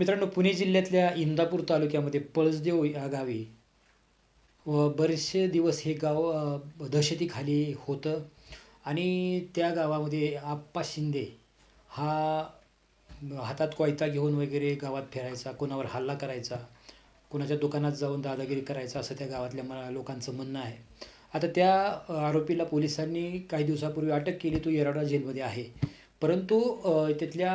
मित्रांनो पुणे जिल्ह्यातल्या इंदापूर तालुक्यामध्ये पळसदेव या गावी व बरेचसे दिवस हे गाव दहशतीखाली होतं. आणि त्या गावामध्ये आप्पा शिंदे हा हातात कोयता घेऊन वगैरे गावात फिरायचा कोणावर हल्ला करायचा कोणाच्या दुकानात जाऊन दादागिरी करायचा असं त्या गावातल्या मला लोकांचं म्हणणं आहे. आता त्या आरोपीला पोलिसांनी काही दिवसापूर्वी अटक केली तो येराडा जेलमध्ये आहे. परंतु तिथल्या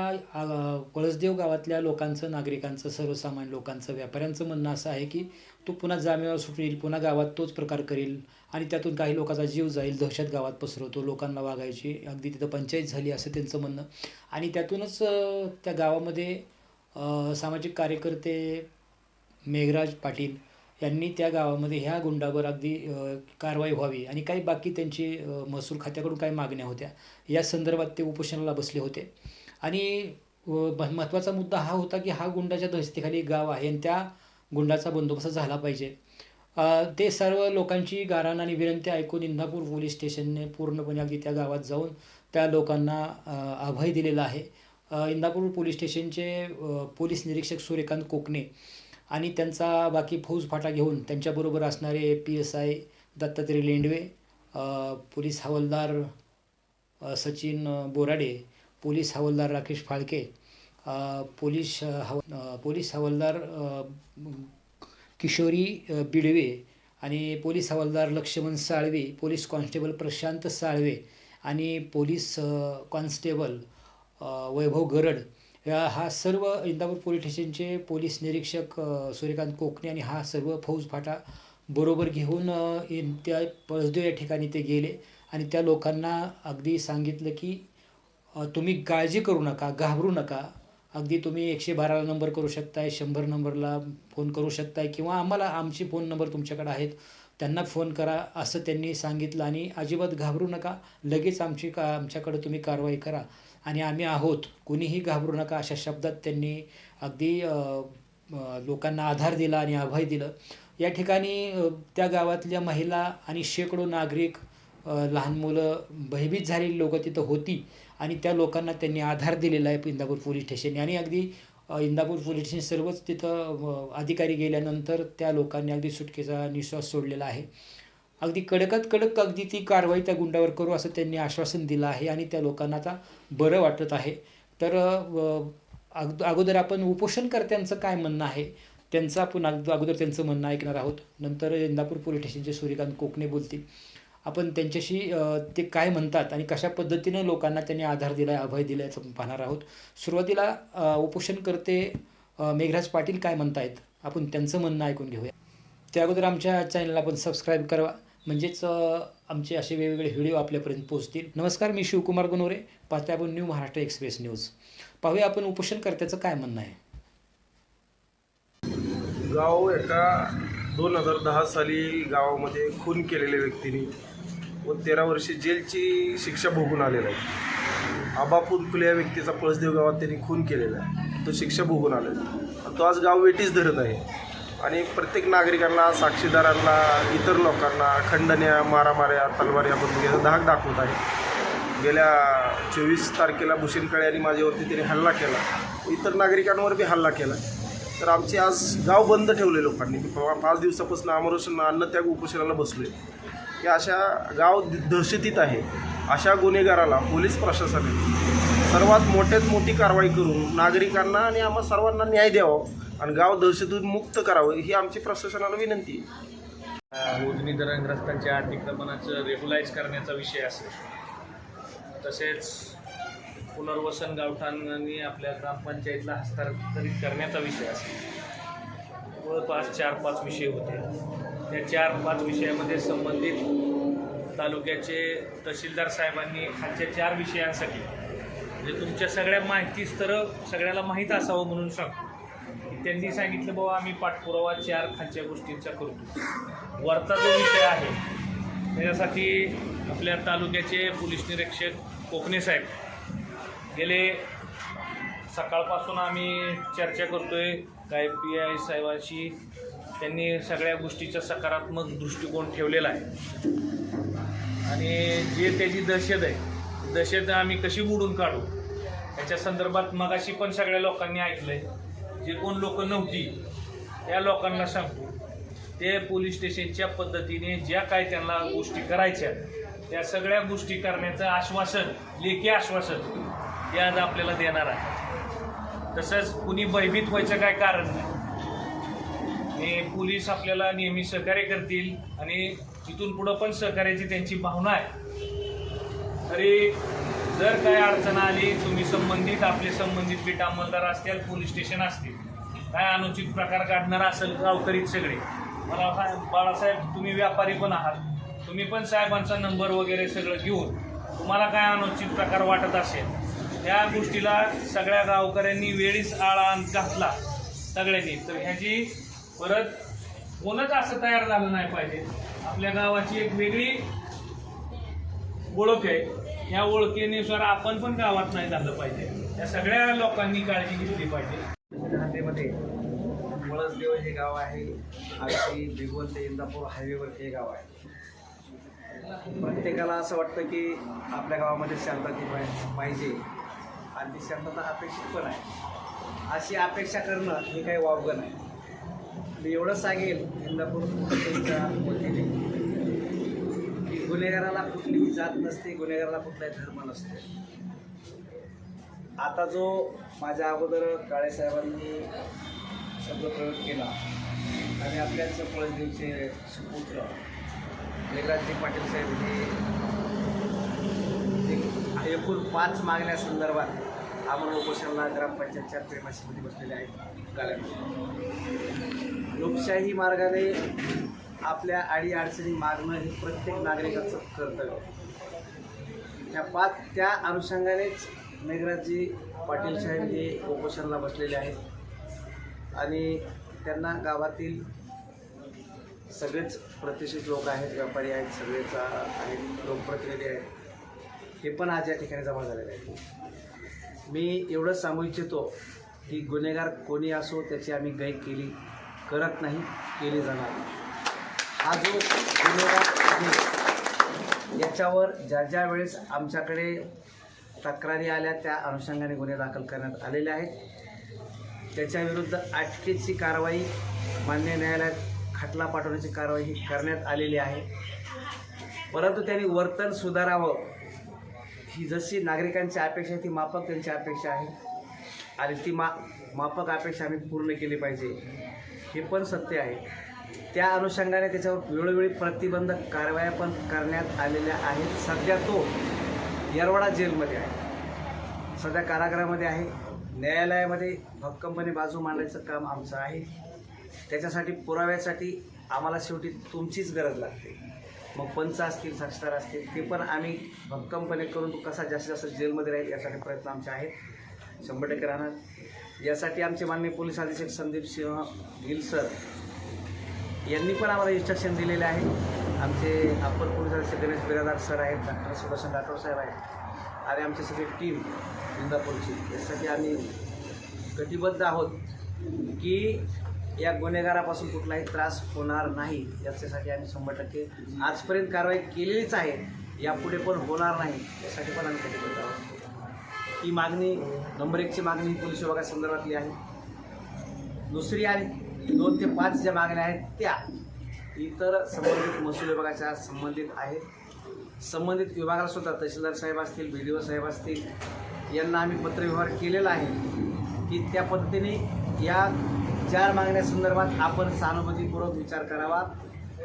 कळसदेव गावातल्या लोकांचं नागरिकांचं सर्वसामान्य लोकांचं व्यापाऱ्यांचं म्हणणं असं आहे की तो पुन्हा जामिनावर सुटेल पुन्हा गावात तोच प्रकार करेल आणि त्यातून काही लोकांचा जीव जाईल दहशत गावात पसरवतो लोकांना वागायची अगदी तिथं पंचायत झाली असं त्यांचं म्हणणं. आणि त्यातूनच त्या गावामध्ये सामाजिक कार्यकर्ते मेघराज पाटील यांनी त्या गावामध्ये ह्या गुंडावर अगदी कारवाई व्हावी. आणि काही बाकी त्यांची महसूल खात्याकडून काही मागण्या होत्या. या संदर्भात ते उपोषणाला बसले होते. आणि महत्त्वाचा मुद्दा हा होता की हा गुंडाच्या दहशतीखाली गाव आहे आणि त्या गुंडाचा बंदोबस्त झाला पाहिजे. ते सर्व लोकांची गाराण आणि विनंती ऐकून इंदापूर पोलीस स्टेशनने पूर्णपणे अगदी त्या गावात जाऊन त्या लोकांना अभय दिलेला आहे. इंदापूर पोलीस स्टेशनचे पोलीस निरीक्षक सूर्यकांत कोकणे आणि त्यांचा बाकी फौज फाटा घेऊन त्यांच्याबरोबर असणारे P S I Dattatray Lendave police हवालदार सचिन बोराडे पोलीस हवालदार राकेश फाळके पोलीस हव पोलीस हवालदार किशोरी बिडवे आणि पोलीस हवालदार लक्ष्मण साळवे पोलीस कॉन्स्टेबल प्रशांत साळवे आणि पोलीस कॉन्स्टेबल वैभव गरड या हा सर्व इंदापूर पोलीस स्टेशनचे पोलीस निरीक्षक सूर्यकांत कोकणे आणि हा सर्व फौज फाटा बरोबर घेऊन इन त्या पळसदेव या ठिकाणी ते गेले. आणि त्या लोकांना अगदी सांगितलं की तुम्ही काळजी करू नका घाबरू नका. अगदी तुम्ही एकशे बाराला नंबर करू शकताय शंभर नंबरला फोन करू शकताय किंवा आम्हाला आमचे फोन नंबर तुमच्याकडे आहेत त्यांना फोन करा असं त्यांनी सांगितलं. आणि अजिबात घाबरू नका लगेच आमची का आमच्याकडे तुम्ही कारवाई करा. आणि आम्ही आहोत. कुणीही घाबरू नका अशा शब्दात त्यांनी अगदी लोकांना आधार दिला आणि अभय दिलं. या ठिकाणी त्या गावातल्या महिला आणि शेकडो नागरिक लहान मुलं भयभीत झालेली लोकं तिथं होती आणि त्या लोकांना त्यांनी आधार दिलेला आहे इंदापूर पोलीस स्टेशनने. आणि अगदी इंदापूर पोलीस स्टेशन सर्वच तिथं अधिकारी गेल्यानंतर त्या लोकांनी अगदी सुटकेचा निश्वास सोडलेला आहे. अगदी कडकात कडक अगदी ती कारवाई त्या गुंडावर करू असं त्यांनी आश्वासन दिलं आहे आणि त्या लोकांना आता बरं वाटत आहे. तर अग अगोदर आपण उपोषणकर्त्यांचं काय म्हणणं आहे? त्यांचं आपण अगद अगोदर त्यांचं म्हणणं ऐकणार आहोत. नंतर इंदापूर पोलीस स्टेशनचे सूर्यकांत कोकणे बोलतील. आपण त्यांच्याशी ते काय म्हणतात आणि कशा पद्धतीने लोकांना त्यांनी आधार दिला आहे अभय दिला आहे पाहणार आहोत. सुरुवातीला उपोषणकर्ते मेघराज पाटील काय म्हणतायत? आपण त्यांचं म्हणणं ऐकून घेऊया. त्या अगोदर आमच्या चॅनलला आपण सबस्क्राईब करा. म्हणजेच आमचे असे वेगवेगळे व्हिडिओ आपल्यापर्यंत पोहोचतील. नमस्कार मी शिवकुमार गुनोरे पाहते आपण न्यू महाराष्ट्र एक्सप्रेस न्यूज पाहूया आपण उपोषणकर्त्याचं काय म्हणणं आहे. गाव एका दोन हजार दहा साली गावामध्ये खून केलेल्या व्यक्तीने व तेरा वर्षे जेलची शिक्षा भोगून आलेला आहे. आबा फुले या व्यक्तीचा पळसदेव गावात त्यांनी खून केलेला आहे. तो शिक्षा भोगून आलेला आहे. तो आज गाव वेटीच धरत आहे. आणि प्रत्येक नागरिकांना साक्षीदारांना इतर लोकांना खंडण्या मारामाऱ्या तलवाऱ्या बंदुकीचा धाक दाखवत आहे. गेल्या चोवीस तारखेला भूषणकळे आणि माझ्यावरती त्यांनी हल्ला केला. इतर नागरिकांवर बी हल्ला केला. तर आमचे आज गाव बंद ठेवले लोकांनी. मी पाच दिवसापासून अमरोशन अन्नत्याग उपोषणाला बसलोय. की अशा गाव दहशतीत आहे. अशा गुन्हेगाराला पोलीस प्रशासनाने सर्वात मोठ्यात मोठी कारवाई करून नागरिकांना आणि आम्हा सर्वांना न्याय द्यावा. आणि गाव दहशतीतून मुक्त करावं ही आमची प्रशासनाला विनंती आहे. मोजणी धरणग्रस्तांच्या अतिक्रमणाचं रेग्युलाइज करण्याचा विषय असेल. तसेच पुनर्वसन गावठाणांनी आपल्या ग्रामपंचायतला हस्तांतरित करण्याचा विषय असेल. जवळपास चार पाच विषय होते. त्या चार पाच विषयामध्ये संबंधित तालुक्याचे तहसीलदार साहेबांनी खालच्या चार विषयांसाठी म्हणजे तुमच्या सगळ्या माहितीच सगळ्याला माहीत असावं म्हणून सांगतो. त्यांनी सांगितलं बाबा आम्ही पाठपुरावा चार खालच्या गोष्टींचा करतो. वरचा जो विषय आहे त्याच्यासाठी आपल्या तालुक्याचे पोलीस निरीक्षक कोकणे साहेब गेले. सकाळपासून आम्ही चर्चा करतो आहे काय पी आय साहेबांशी. त्यांनी सगळ्या गोष्टीचा सकारात्मक दृष्टिकोन ठेवलेला आहे. आणि जे त्याची दहशत आहे दहशत आम्ही कशी बुडून काढू? याच्या संदर्भात मगाशी पण सगळ्या लोकांनी ऐकलं आहे जे कोण लोक नव्हती त्या लोकांना सांगतो. ते पोलीस स्टेशनच्या पद्धतीने ज्या काय त्यांना गोष्टी करायच्या त्या सगळ्या गोष्टी करण्याचं आश्वासन लेखी आश्वासन ते आज आपल्याला देणार आहे तसंच कुणी भयभीत व्हायचं काय कारण नाही. पोलीस आपल्याला नेहमी सहकार्य करतील आणि तिथून पुढं पण सहकार्याची त्यांची भावना आहे. तरी जर काय अडचण आली तुम्ही संबंधित आपले संबंधित बीट अंमलदार असतील पोलीस स्टेशन असतील काय अनुचित प्रकार काढणार असेल गावकरीत सगळे? मला बाळासाहेब तुम्ही व्यापारी पण आहात. तुम्ही पण साहेबांचा नंबर वगैरे सगळं घेऊन तुम्हाला काय अनुचित प्रकार वाटत असेल या गोष्टीला सगळ्या गावकऱ्यांनी वेळीच आळा घातला सगळ्यांनी. तर ह्याची परत कोणच असं तयार झालं नाही पाहिजे. आपल्या गावाची एक वेगळी ओळख आहे. ह्या ओळखीनुसार आपण पण गावात नाही झालं पाहिजे. या सगळ्या लोकांनी काळजी घेतली पाहिजे. हद्दीमध्ये वळसदेव हे गाव आहे अगदी भिगवण ते इंदापूर हायवेवर हे गाव आहे. प्रत्येकाला असं वाटतं की आपल्या गावामध्ये शांतता पाहिजे आणि ती शांतता अपेक्षित पण आहे. अशी अपेक्षा करणं हे काही वावगं नाही. मी एवढं सांगेल इंदापूर वतीने. गुन्हेगाराला कुठलीही जात नसते गुन्हेगाराला कुठलाही धर्म नसते. आता जो माझ्या अगोदर काळेसाहेबांनी शब्दप्रयोग केला आणि आपल्याच पळसदेवचे सुपुत्र मेघराजजी पाटील साहेब हे एकूण पाच मागण्या संदर्भात आम्हाला उपोषणाला ग्रामपंचायतच्या प्रेमाशीमध्ये बसलेले आहेत. लोकशाही मार्गाने आपल्या अडीअडचणी मागणं हे प्रत्येक नागरिकाचं कर्तव्य. ह्या त्या पाच त्या अनुषंगानेच मेघराजजी पाटील साहेब हे उपोषणाला बसलेले आहेत. आणि त्यांना गावातील सगळेच प्रतिष्ठित लोक आहेत व्यापारी आहेत सगळेच आहेत लोकप्रतिनिधी आहेत. हे पण आज या ठिकाणी जमा झालेले आहेत. मी एवढं सांगू इच्छितो की गुन्हेगार कोणी असो त्याची आम्ही गै केली करत नाही केली जाणार नाही. हा जो गुन्हेगार आहे याच्यावर ज्या ज्या वेळेस आमच्याकडे तक्रारी आल्या त्या अनुषंगाने गुन्हे दाखल करण्यात आलेले आहेत. त्याच्याविरुद्ध अटकेची कारवाई मान्य न्यायालयात खटला पाठवण्याची कारवाई ही करण्यात आलेली आहे. परंतु त्यांनी वर्तन सुधारावं. ही जशी नागरिकांची अपेक्षा आहे ती माफक त्यांची अपेक्षा आहे. आणि ती मा माफक अपेक्षा आम्ही पूर्ण केली पाहिजे. हे पण सत्य आहे. त्या अनुषंगाने त्याच्यावर वेळोवेळी प्रतिबंधक कारवाया पण करण्यात आलेल्या आहेत. सध्या तो येरवाडा जेलमध्ये आहे. सध्या कारागृहामध्ये आहे. न्यायालयामध्ये भक्कमपणे बाजू मांडायचं काम आमचं आहे. त्याच्यासाठी पुराव्यासाठी आम्हाला शेवटी तुमचीच गरज लागते. मग पंच असतील साक्षीदार असतील ते पण आम्ही भक्कमपणे करून तो कसा जास्तीत जास्त जेलमध्ये राहील यासाठी प्रयत्न आमचे आहेत. शंभर टक्के राहणार. यासाठी आमचे माननीय पोलीस अधीक्षक संदीप सिंह गिल सर यांनी पण आम्हाला इन्स्ट्रक्शन दिलेले आहे. आमचे upper police Ganesh Biradar sir आहेत डॉक्टर सुदर्शन राठोड साहेब आहेत आणि आमची सगळी टीम इंदापूरची. यासाठी आम्ही कटिबद्ध आहोत की या गुन्हेगारापासून कुठलाही त्रास होणार नाही. याच्यासाठी आम्ही शंभर टक्के आजपर्यंत कारवाई केलेलीच आहे. यापुढे पण होणार नाही. यासाठी पण आम्ही कटिबद्ध आहोत. ही मागणी नंबर एकची मागणी ही पोलीस विभागासंदर्भातली आहे. दुसरी आणि दोन ते पाच ज्या मागण्या आहेत त्या इतर संबंधित महसूल विभागाच्या संबंधित आहेत. संबंधित विभागाला सुद्धा तहसीलदार साहेब असतील बी डी ओ साहेब असतील यांना आम्ही पत्रव्यवहार केलेला आहे की त्या पद्धतीने या चार मागण्यासंदर्भात आपण सहानुभूतीपूर्वक विचार करावा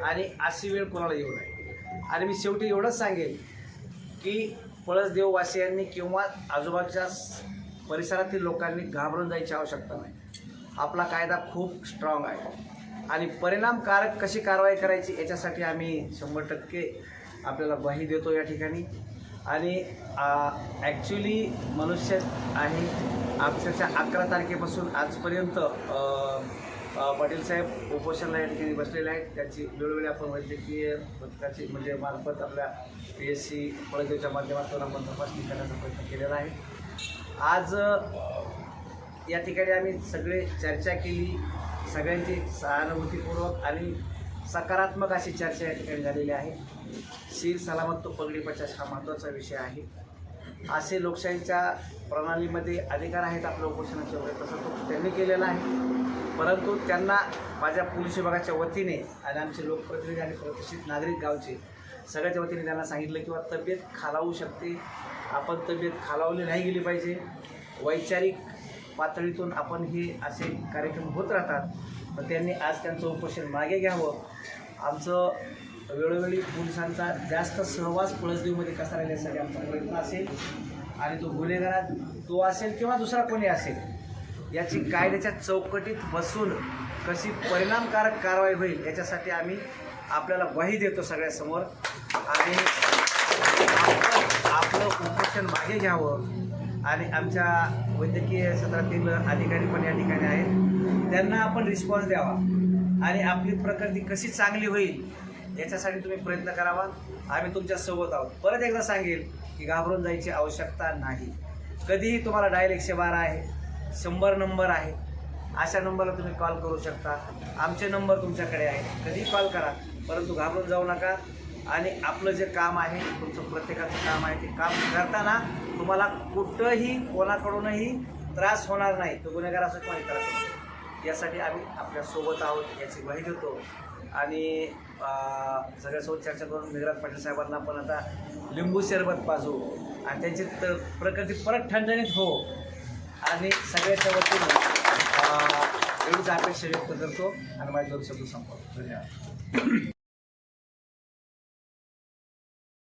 आणि अशी वेळ कोणाला येऊ नये. आणि मी शेवटी एवढंच सांगेन की पळसदेववासियांनी किंवा आजूबाजूच्या परिसरातील लोकांनी घाबरून जायची आवश्यकता नाही. आपला कायदा खूप स्ट्रॉंग आहे. आणि परिणामकारक कशी कारवाई करायची याच्यासाठी आम्ही शंभर टक्के आपल्याला ग्वाही देतो या ठिकाणी. आणि ॲक्च्युली मनुष्य आहे अक्षरशः अकरा तारखेपासून आजपर्यंत पाटील साहेब उपोषणला या ठिकाणी बसलेले आहेत. त्याची वेळोवेळी आपण वैद्यकीय पथकाची म्हणजे मार्फत आपल्या पी एस सी कॉलेजच्या माध्यमातून आपण तपासणी करण्याचा प्रयत्न केलेला आहे. आज या ठिकाणी आम्ही सगळे चर्चा केली सगळ्यांची सहानुभूतीपूर्वक आणि सकारात्मक अशी चर्चा या ठिकाणी झालेली आहे. शीर सलामत तो पगडी पचास हा महत्त्वाचा विषय आहे. असे लोकशाहीच्या प्रणालीमध्ये अधिकार आहेत आपल्या उपोषणाचे वगैरे तसं तो त्यांनी केलेला आहे. परंतु त्यांना माझ्या पोलीस विभागाच्या वतीने आणि आमचे लोकप्रतिनिधी आणि प्रतिष्ठित नागरिक गावचे सगळ्याच्या वतीने त्यांना सांगितलं किंवा तब्येत खालावू शकते. आपण तब्येत खालावली नाही गेली पाहिजे. वैचारिक पातळीतून आपण हे असे कार्यक्रम होत राहतात. तर त्यांनी आज त्यांचं उपोषण मागे घ्यावं. आमचं वेळोवेळी पोलिसांचा जास्त सहवास पळसदेवमध्ये कसा राहील यासाठी आमचा प्रयत्न असेल आणि तो गुन्हेगार तो असेल किंवा दुसरा कोणी असेल याची कायद्याच्या चौकटीत बसून कशी परिणामकारक कारवाई होईल याच्यासाठी आम्ही आपल्याला ग्वाही देतो सगळ्यासमोर. आणि आपलं उपोषण मागे घ्यावं. आणि आमच्या वैद्यकीय क्षेत्रातील अधिकारी पण या ठिकाणी आहेत. त्यांना आपण रिस्पॉन्स द्यावा. आणि आपली प्रकृती कशी चांगली होईल याच्यासाठी तुम्ही प्रयत्न करावा. आम्ही तुमच्यासोबत आहोत. परत एकदा सांगेल की घाबरून जायची आवश्यकता नाही. कधीही तुम्हाला डायल एकशे बारा आहे शंभर नंबर आहे. अशा नंबरला तुम्ही कॉल करू शकता. आमचे नंबर तुमच्याकडे आहे. कधीही कॉल करा परंतु घाबरून जाऊ नका. आणि आपलं जे काम आहे तुमचं प्रत्येकाचं काम आहे ते काम करताना तुम्हाला कुठंही कोणाकडूनही त्रास होणार नाही. तो गुन्हेगार असं कोणी करत असो. यासाठी आम्ही आपल्यासोबत आहोत याची ग्वाही देतो. आणि सगळ्यासोबत चर्चा करून मेघराज पाटील साहेबांना पण आता लिंबू सरबत पाजू. आणि त्यांची तर प्रकृती परत ठणठणीत हो. आणि सगळ्याच्या वतीनं एवढीच अपेक्षा व्यक्त करतो. आणि माझ्या दोन शब्द संपवतो. धन्यवाद.